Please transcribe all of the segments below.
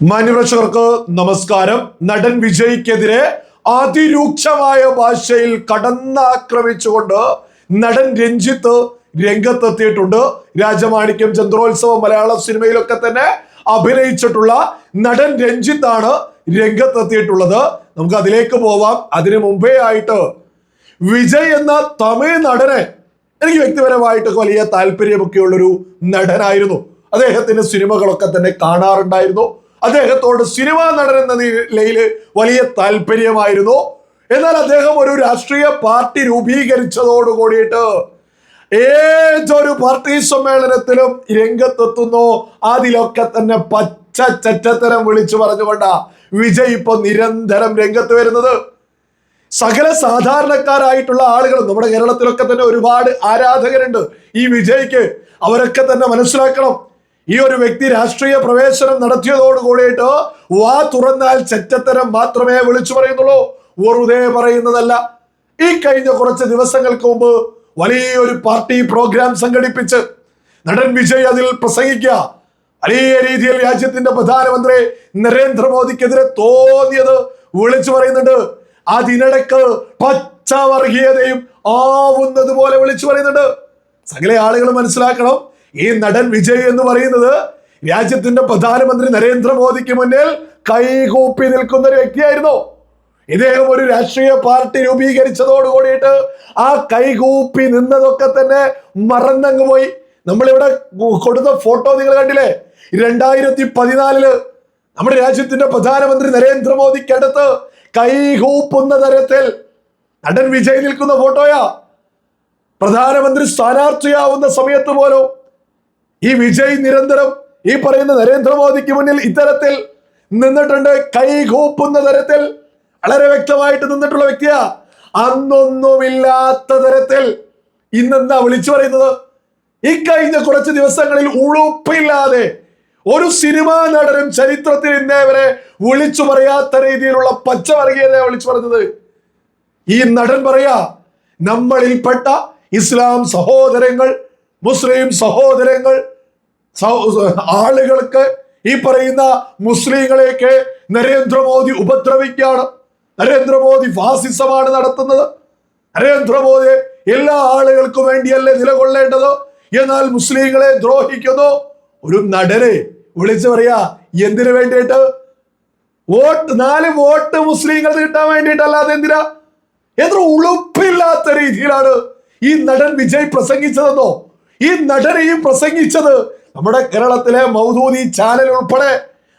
മാന്യപ്രേക്ഷകർക്ക് നമസ്കാരം. നടൻ വിജയ്ക്കെതിരെ അതിരൂക്ഷമായ ഭാഷയിൽ കടന്നാക്രമിച്ചുകൊണ്ട് നടൻ രഞ്ജിത്ത് രംഗത്തെത്തിയിട്ടുണ്ട്. രാജമാണിക്യം ചന്ദ്രോത്സവം മലയാള സിനിമയിലൊക്കെ തന്നെ അഭിനയിച്ചിട്ടുള്ള നടൻ രഞ്ജിത്താണ് രംഗത്തെത്തിയിട്ടുള്ളത്. നമുക്ക് അതിലേക്ക് പോവാം. അതിനു മുമ്പേ ആയിട്ട് വിജയ് എന്ന തമിഴ് നടനെ എനിക്ക് വ്യക്തിപരമായിട്ട് വലിയ താല്പര്യമൊക്കെയുള്ളൊരു നടനായിരുന്നു. അദ്ദേഹത്തിന്റെ സിനിമകളൊക്കെ തന്നെ കാണാറുണ്ടായിരുന്നു. അദ്ദേഹത്തോട് സിനിമാ നടൻ എന്ന നിലയിൽ വലിയ താല്പര്യമായിരുന്നു. എന്നാൽ അദ്ദേഹം ഒരു രാഷ്ട്രീയ പാർട്ടി രൂപീകരിച്ചതോട് കൂടിയിട്ട് ഏതൊരു പാർട്ടി സമ്മേളനത്തിലും രംഗത്തെത്തുന്നു. അതിലൊക്കെ തന്നെ പച്ച ചറ്റത്തരം വിളിച്ചു പറഞ്ഞുകൊണ്ട വിജയ് ഇപ്പൊ നിരന്തരം രംഗത്ത് വരുന്നത്. സകല സാധാരണക്കാരായിട്ടുള്ള ആളുകൾ നമ്മുടെ കേരളത്തിലൊക്കെ തന്നെ ഒരുപാട് ആരാധകരുണ്ട്. ഈ വിജയ്ക്ക് അവരൊക്കെ തന്നെ മനസ്സിലാക്കണം. ഈ ഒരു വ്യക്തി രാഷ്ട്രീയ പ്രവേശനം നടത്തിയതോട് കൂടിയിട്ട് വാ തുറന്നാൽ ചെറ്റത്തരം മാത്രമേ വിളിച്ചു പറയുന്നുള്ളൂ. വെറുതെ പറയുന്നതല്ല. ഈ കഴിഞ്ഞ കുറച്ച് ദിവസങ്ങൾക്ക് മുമ്പ് വലിയൊരു പാർട്ടി പ്രോഗ്രാം സംഘടിപ്പിച്ച് നടൻ വിജയ് അതിൽ പ്രസംഗിക്കുക. വലിയ രീതിയിൽ രാജ്യത്തിന്റെ പ്രധാനമന്ത്രി നരേന്ദ്രമോദിക്കെതിരെ തോന്നിയത് വിളിച്ചു പറയുന്നുണ്ട്. അതിനിടക്ക് പച്ചവർഗീയതയും ആവുന്നത് പോലെ വിളിച്ചു പറയുന്നുണ്ട്. സകല ആളുകൾ മനസ്സിലാക്കണം. ഈ നടൻ വിജയ് എന്ന് പറയുന്നത് രാജ്യത്തിന്റെ പ്രധാനമന്ത്രി നരേന്ദ്രമോദിക്ക് മുന്നിൽ കൈകൂപ്പി നിൽക്കുന്ന ഒരു വ്യക്തിയായിരുന്നു. ഇദ്ദേഹം ഒരു രാഷ്ട്രീയ പാർട്ടി രൂപീകരിച്ചതോട് കൂടിയിട്ട് ആ കൈകൂപ്പി നിന്നതൊക്കെ തന്നെ മറന്നങ്ങ് പോയി. നമ്മളിവിടെ കൊടുത്ത ഫോട്ടോ നിങ്ങൾ കണ്ടില്ലേ? രണ്ടായിരത്തി പതിനാലിൽ നമ്മുടെ രാജ്യത്തിന്റെ പ്രധാനമന്ത്രി നരേന്ദ്രമോദിക്കടുത്ത് കൈകൂപ്പുന്ന തരത്തിൽ നടൻ വിജയ് നിൽക്കുന്ന ഫോട്ടോയാ. പ്രധാനമന്ത്രി സ്ഥാനാർത്ഥിയാവുന്ന സമയത്ത് പോലും ഈ വിജയ് നിരന്തരം ഈ പറയുന്ന നരേന്ദ്രമോദിക്ക് മുന്നിൽ ഇത്തരത്തിൽ നിന്നിട്ടുണ്ട് കൈകൂപ്പുന്ന തരത്തിൽ വളരെ വ്യക്തമായിട്ട് നിന്നിട്ടുള്ള വ്യക്തിയാ. അന്നൊന്നുമില്ലാത്ത തരത്തിൽ ഇന്നെന്താ വിളിച്ചു പറയുന്നത്? ഈ കഴിഞ്ഞ കുറച്ച് ദിവസങ്ങളിൽ ഉളുപ്പില്ലാതെ ഒരു സിനിമാ നടനും ചരിത്രത്തിൽ ഇന്നേ വരെ വിളിച്ചു പറയാത്ത രീതിയിലുള്ള പച്ചവർഗീയതയെ വിളിച്ചു പറഞ്ഞത്. ഈ നടൻ പറയാ നമ്മളിൽപ്പെട്ട ഇസ്ലാം സഹോദരങ്ങൾ മുസ്ലിം സഹോദരങ്ങൾ സഹോ- ആളുകൾക്ക് ഈ പറയുന്ന മുസ്ലിങ്ങളെയൊക്കെ നരേന്ദ്രമോദി ഉപദ്രവിക്കുകയാണ്. നരേന്ദ്രമോദി ഫാസിസമാണ് നടത്തുന്നത്. നരേന്ദ്രമോദി എല്ലാ ആളുകൾക്കും വേണ്ടിയല്ലേ നിലകൊള്ളേണ്ടത്? എന്നാൽ മുസ്ലിങ്ങളെ ദ്രോഹിക്കുന്നു. ഒരു നടനെ വിളിച്ചു പറയാ എന്തിനു വേണ്ടിയിട്ട്? വോട്ട് നാല് വോട്ട് മുസ്ലിങ്ങൾ കിട്ടാൻ വേണ്ടിയിട്ടല്ലാതെ എന്തിനാ? എത്ര ഉളുപ്പില്ലാത്ത രീതിയിലാണ് ഈ നടൻ വിജയ് പ്രസംഗിച്ചതെന്നോ? ഈ നടനെയും പ്രസംഗിച്ചത് നമ്മുടെ കേരളത്തിലെ മൗദൂദി ചാനൽ ഉൾപ്പെടെ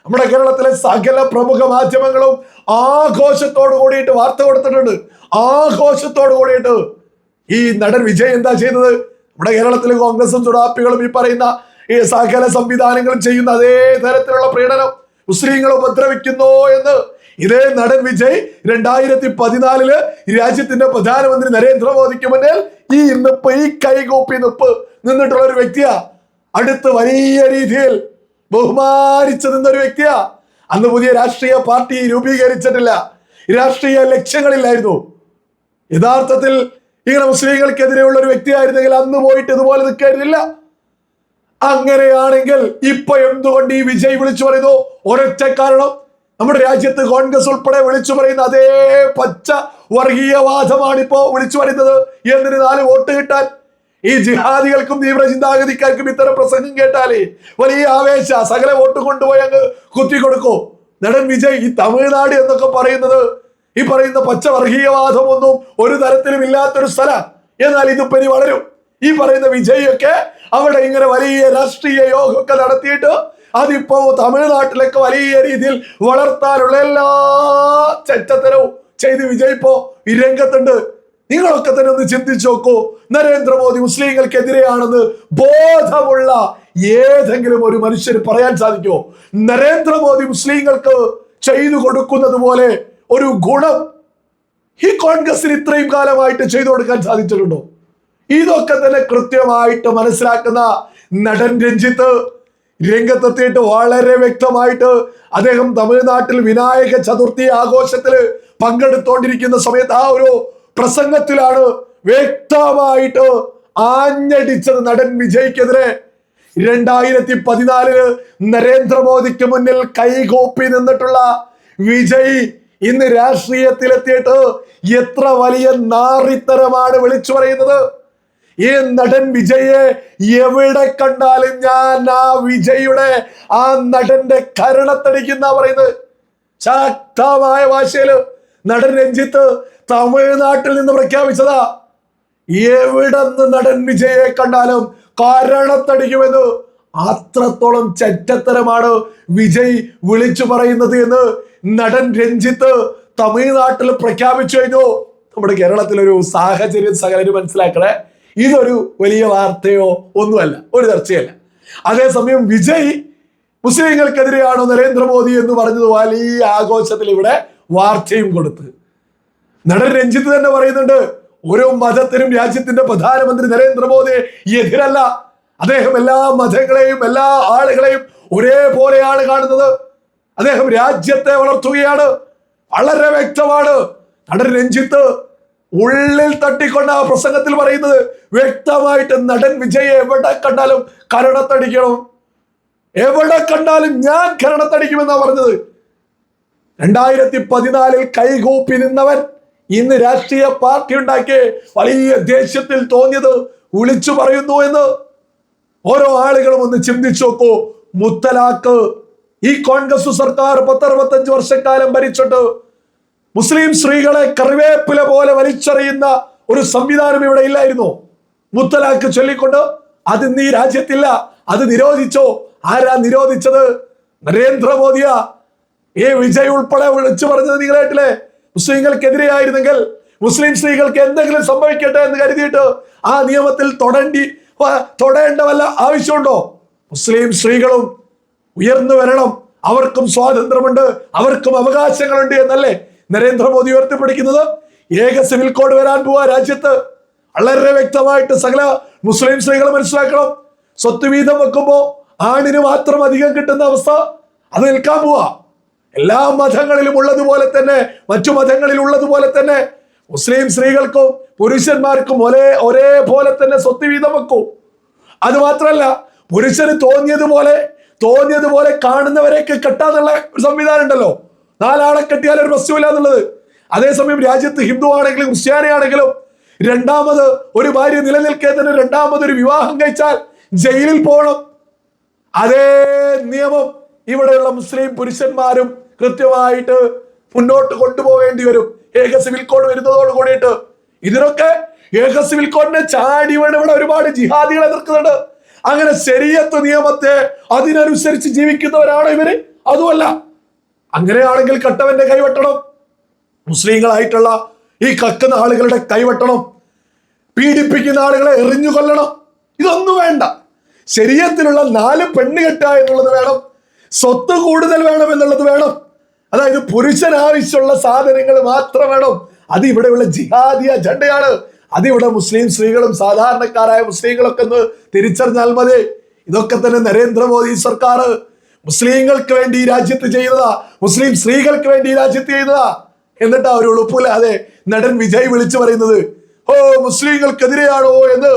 നമ്മുടെ കേരളത്തിലെ സകല പ്രമുഖ മാധ്യമങ്ങളും ആഘോഷത്തോട് കൂടിയിട്ട് വാർത്ത കൊടുത്തിട്ടുണ്ട്. ആഘോഷത്തോട് കൂടിയിട്ട് ഈ നടൻ വിജയ് എന്താ ചെയ്തത്? നമ്മുടെ കേരളത്തിലെ കോൺഗ്രസും ചുടാപ്പികളും ഈ പറയുന്ന ഈ സകല സംവിധാനങ്ങളും ചെയ്യുന്ന അതേ തരത്തിലുള്ള പ്രീണനം മുസ്ലിങ്ങൾ ഉപദ്രവിക്കുന്നു എന്ന് ഇതേ നടൻ വിജയ് രണ്ടായിരത്തി പതിനാലിൽ രാജ്യത്തിന്റെ പ്രധാനമന്ത്രി നരേന്ദ്രമോദിക്ക് മുന്നിൽ ഈ നിപ്പ് ഈ കൈകൂപ്പി നിപ്പ് നിന്നിട്ടുള്ള ഒരു വ്യക്തിയാ. അടുത്ത് വലിയ രീതിയിൽ ബഹുമാനിച്ചു നിന്നൊരു വ്യക്തിയാ. അന്ന് പുതിയ രാഷ്ട്രീയ പാർട്ടി രൂപീകരിച്ചിട്ടില്ല. രാഷ്ട്രീയ ലക്ഷ്യങ്ങളില്ലായിരുന്നു. യഥാർത്ഥത്തിൽ ഇങ്ങനെ മുസ്ലിങ്ങൾക്കെതിരെയുള്ള ഒരു വ്യക്തിയായിരുന്നെങ്കിൽ അന്ന് പോയിട്ട് ഇതുപോലെ നിൽക്കായിരുന്നില്ല. അങ്ങനെയാണെങ്കിൽ ഇപ്പൊ എന്തുകൊണ്ട് ഈ വിജയ് വിളിച്ചു പറയുന്നു? ഒരൊറ്റ കാരണം. നമ്മുടെ രാജ്യത്ത് കോൺഗ്രസ് ഉൾപ്പെടെ വിളിച്ചു പറയുന്ന അതേ പച്ച വർഗീയവാദമാണ് ഇപ്പോ വിളിച്ചു പറയുന്നത്. എന്തിന് നാല് വോട്ട് കിട്ടാൻ? ഈ ജിഹാദികൾക്കും തീവ്ര ചിന്താഗതിക്കാർക്കും ഇത്തരം പ്രസംഗം കേട്ടാലേ വലിയ ആവേശ സകല വോട്ട് കൊണ്ടുപോയി അങ്ങ് കുത്തി കൊടുക്കൂ നടൻ വിജയ് ഈ തമിഴ്നാട് എന്നൊക്കെ പറയുന്നത് ഈ പറയുന്ന പച്ചവർഗീയവാദം ഒന്നും ഒരു തരത്തിലും ഇല്ലാത്തൊരു സ്ഥലം. എന്നാൽ ഇത് പെരി വളരും. ഈ പറയുന്ന വിജയൊക്കെ അവിടെ ഇങ്ങനെ വലിയ രാഷ്ട്രീയ യോഗമൊക്കെ നടത്തിയിട്ട് അതിപ്പോ തമിഴ്നാട്ടിലൊക്കെ വലിയ രീതിയിൽ വളർത്താനുള്ള എല്ലാ ചെറ്റത്തരവും ചെയ്ത് വിജയിപ്പോ ഈ രംഗത്തുണ്ട്. നിങ്ങളൊക്കെ തന്നെ ഒന്ന് ചിന്തിച്ചു നോക്കൂ. നരേന്ദ്രമോദി മുസ്ലിങ്ങൾക്കെതിരെയാണെന്ന് ബോധമുള്ള ഏതെങ്കിലും ഒരു മനുഷ്യന് പറയാൻ സാധിക്കുമോ? നരേന്ദ്രമോദി മുസ്ലിങ്ങൾക്ക് ചെയ്തു കൊടുക്കുന്നത് പോലെ ഒരു ഗുണം ഈ കോൺഗ്രസിന് ഇത്രയും കാലമായിട്ട് ചെയ്തു കൊടുക്കാൻ സാധിച്ചിട്ടുണ്ടോ? ഇതൊക്കെ തന്നെ കൃത്യമായിട്ട് മനസ്സിലാക്കുന്ന നടൻ രഞ്ജിത്ത് രംഗത്തെത്തിയിട്ട് വളരെ വ്യക്തമായിട്ട് അദ്ദേഹം തമിഴ്നാട്ടിൽ വിനായക ചതുർത്ഥി ആഘോഷത്തിൽ പങ്കെടുത്തോണ്ടിരിക്കുന്ന സമയത്ത് ആ ഒരു പ്രസംഗത്തിലാണ് വ്യക്തമായിട്ട് ആഞ്ഞടിച്ചത് നടൻ വിജയ്ക്കെതിരെ. രണ്ടായിരത്തി പതിനാലിൽ നരേന്ദ്രമോദിക്ക് മുന്നിൽ കൈകോപ്പി നിന്നിട്ടുള്ള വിജയ് ഇന്ന് രാഷ്ട്രീയത്തിലെത്തിയിട്ട് എത്ര വലിയ നാറിത്തരമാണ് വിളിച്ചു പറയുന്നത്. ഈ നടൻ വിജയെ എവിടെ കണ്ടാലും ഞാൻ ആ വിജയുടെ ആ നടന്റെ കരണത്തടിക്കുന്ന പറയുന്നത്. ശക്തമായ ഭാഷയിൽ നടൻ രഞ്ജിത്ത് തമിഴ്നാട്ടിൽ നിന്ന് പ്രഖ്യാപിച്ചതാ. എവിടെന്ന് നടൻ വിജയെ കണ്ടാലും കാരണത്തടിക്കുമെന്ന് അത്രത്തോളം ചെറ്റത്തരമാണ് വിജയ് വിളിച്ചു പറയുന്നത് എന്ന് നടൻ രഞ്ജിത്ത് തമിഴ്നാട്ടിൽ പ്രഖ്യാപിച്ചു കഴിഞ്ഞു. നമ്മുടെ കേരളത്തിലൊരു സാഹചര്യം സകലരും മനസ്സിലാക്കണേ. ഇതൊരു വലിയ വാർത്തയോ ഒന്നുമല്ല ഒരു ചർച്ചയല്ല. അതേസമയം വിജയ് മുസ്ലിങ്ങൾക്കെതിരെയാണോ നരേന്ദ്രമോദി എന്ന് പറഞ്ഞത് വലിയ ആഘോഷത്തിൽ ഇവിടെ വാർത്തയും കൊടുത്ത്. നടൻ രഞ്ജിത്ത് തന്നെ പറയുന്നുണ്ട് ഓരോ മതത്തിനും രാജ്യത്തിന്റെ പ്രധാനമന്ത്രി നരേന്ദ്രമോദി എതിരല്ല. അദ്ദേഹം എല്ലാ മതങ്ങളെയും എല്ലാ ആളുകളെയും ഒരേപോലെയാണ് കാണുന്നത്. അദ്ദേഹം രാജ്യത്തെ വളർത്തുകയാണ്. വളരെ വ്യക്തമാണ്. നടൻ രഞ്ജിത്ത് ഉള്ളിൽ തട്ടിക്കൊണ്ട് ആ പ്രസംഗത്തിൽ പറയുന്നത്. വ്യക്തമായിട്ട് നടൻ വിജയ് എവിടെ കണ്ടാലും കരണത്തടിക്കണം. എവിടെ കണ്ടാലും ഞാൻ കരണത്തടിക്കുമെന്നാ പറഞ്ഞത്. രണ്ടായിരത്തി പതിനാലിൽ കൈകൂപ്പി നിന്നവൻ ഇന്ന് രാഷ്ട്രീയ പാർട്ടി ഉണ്ടാക്കി വലിയ ദേഷ്യത്തിൽ തോന്നിയത് വിളിച്ചു പറയുന്നു എന്ന് ഓരോ ആളുകളും ഒന്ന് ചിന്തിച്ചു നോക്കൂ. മുത്തലാക്ക് ഈ കോൺഗ്രസ് സർക്കാർ പത്തറുപത്തഞ്ച് വർഷക്കാലം ഭരിച്ചിട്ട് മുസ്ലിം സ്ത്രീകളെ കറിവേപ്പില പോലെ വലിച്ചെറിയുന്ന ഒരു സംവിധാനം ഇവിടെ ഇല്ലായിരുന്നു. മുത്തലാക്ക് ചൊല്ലിക്കൊണ്ട് അത് നീ രാജ്യത്തില്ല. അത് നിരോധിച്ചോ. ആരാ നിരോധിച്ചത്? നരേന്ദ്രമോദിയാ. ഈ വിജയ് ഉൾപ്പെടെ വിളിച്ചു പറഞ്ഞത് നിങ്ങൾ കേട്ടില്ലേ മുസ്ലിങ്ങൾക്കെതിരെയായിരുന്നെങ്കിൽ മുസ്ലിം സ്ത്രീകൾക്ക് എന്തെങ്കിലും സംഭവിക്കട്ടെ എന്ന് കരുതിയിട്ട് ആ നിയമത്തിൽ തൊടേണ്ടി തൊടേണ്ട വല്ല ആവശ്യമുണ്ടോ? മുസ്ലിം സ്ത്രീകളും ഉയർന്നു വരണം. അവർക്കും സ്വാതന്ത്ര്യമുണ്ട്. അവർക്കും അവകാശങ്ങളുണ്ട് എന്നല്ലേ നരേന്ദ്രമോദി ഉയർത്തിപ്പിടിക്കുന്നത്? ഏക സിവിൽ കോഡ് വരാൻ പോവാ രാജ്യത്ത്. വളരെ വ്യക്തമായിട്ട് സകല മുസ്ലിം സ്ത്രീകൾ മനസ്സിലാക്കണം. സ്വത്ത് വീതം വെക്കുമ്പോ ആണിന് മാത്രം അധികം കിട്ടുന്ന അവസ്ഥ അത് നിൽക്കാൻ പോവാ. എല്ലാ മതങ്ങളിലും ഉള്ളതുപോലെ തന്നെ മറ്റു മതങ്ങളിൽ ഉള്ളതുപോലെ തന്നെ. മുസ്ലിം സ്ത്രീകൾക്കും പുരുഷന്മാർക്കും ഒരേ ഒരേപോലെ തന്നെ സ്വത്ത് വീതം വെക്കും. അത് മാത്രല്ല പുരുഷന് തോന്നിയതുപോലെ തോന്നിയതുപോലെ കാണുന്നവരെയൊക്കെ കെട്ടാന്നുള്ള ഒരു സംവിധാനം ഉണ്ടല്ലോ. നാലാളെ കെട്ടിയാൽ ഒരു പ്രശ്നമില്ല എന്നുള്ളത്. അതേസമയം രാജ്യത്ത് ഹിന്ദു ആണെങ്കിലും ക്രിസ്ത്യാനി ആണെങ്കിലും രണ്ടാമത് ഒരു ഭാര്യ നിലനിൽക്കേ തന്നെ രണ്ടാമത് ഒരു വിവാഹം കഴിച്ചാൽ ജയിലിൽ പോകണം അതേ നിയമം ഇവിടെയുള്ള മുസ്ലിം പുരുഷന്മാരും കൃത്യമായിട്ട് മുന്നോട്ട് കൊണ്ടുപോകേണ്ടി വരും. ഏക സിവിൽ കോഡ് വരുന്നതോട് കൂടിയിട്ട് ഇതിനൊക്കെ ഏക സിവിൽ കോഡിനെ ചാടി ഇവിടെ ഒരുപാട് ജിഹാദികൾ എതിർക്കുന്നുണ്ട്. അങ്ങനെ ശരീരത്ത് നിയമത്തെ അതിനനുസരിച്ച് ജീവിക്കുന്നവരാണോ ഇവർ? അതുമല്ല. അങ്ങനെയാണെങ്കിൽ കട്ടവന്റെ കൈവെട്ടണം. മുസ്ലിങ്ങളായിട്ടുള്ള ഈ കക്കുന്ന ആളുകളുടെ കൈവെട്ടണം. പീഡിപ്പിക്കുന്ന ആളുകളെ എറിഞ്ഞു കൊല്ലണം ഇതൊന്നും വേണ്ട. ശരീരത്തിലുള്ള നാല് പെണ്ണുകെട്ട എന്നുള്ളത് വേണം. സ്വത്ത് കൂടുതൽ വേണം എന്നുള്ളത് വേണം. അതായത് പുരുഷൻ ആവശ്യമുള്ള സാധനങ്ങൾ മാത്രം വേണം. അത് ഇവിടെയുള്ള ജിഹാദി അജണ്ടയാണ്. അത് ഇവിടെ മുസ്ലിം സ്ത്രീകളും സാധാരണക്കാരായ മുസ്ലിങ്ങളൊക്കെ ഒന്ന് തിരിച്ചറിഞ്ഞാൽ മതി. ഇതൊക്കെ തന്നെ നരേന്ദ്രമോദി സർക്കാർ മുസ്ലിങ്ങൾക്ക് വേണ്ടി ഈ രാജ്യത്ത് ചെയ്യുന്നതാ. മുസ്ലിം സ്ത്രീകൾക്ക് വേണ്ടി ഈ രാജ്യത്ത് ചെയ്യുന്നതാ. എന്നിട്ടാ ഒരു ഉളുപ്പില്ലാതെ നടൻ വിജയ് വിളിച്ചു പറയുന്നത് ഓ മുസ്ലിങ്ങൾക്കെതിരെയാണോ? എന്ന്.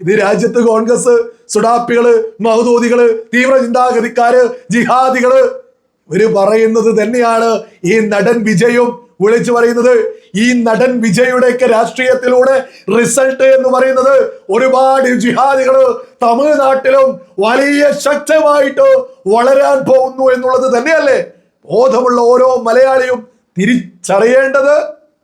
ഇത് രാജ്യത്ത് കോൺഗ്രസ് സുഡാപ്പികൾ മഹദൂദികൾ തീവ്ര ചിന്താഗതിക്കാര് ജിഹാദികൾ ഇവർ പറയുന്നത് തന്നെയാണ് ഈ നടൻ വിജയും വിളിച്ചു പറയുന്നത്. ഈ നടൻ വിജയുടെയൊക്കെ രാഷ്ട്രീയത്തിലൂടെ റിസൾട്ട് എന്ന് പറയുന്നത് ഒരുപാട് ജിഹാദികൾ തമിഴ്നാട്ടിലും വലിയ ശക്തമായിട്ട് വളരാൻ പോകുന്നു എന്നുള്ളത് തന്നെയല്ലേ ബോധമുള്ള ഓരോ മലയാളിയും തിരിച്ചറിയേണ്ടത്?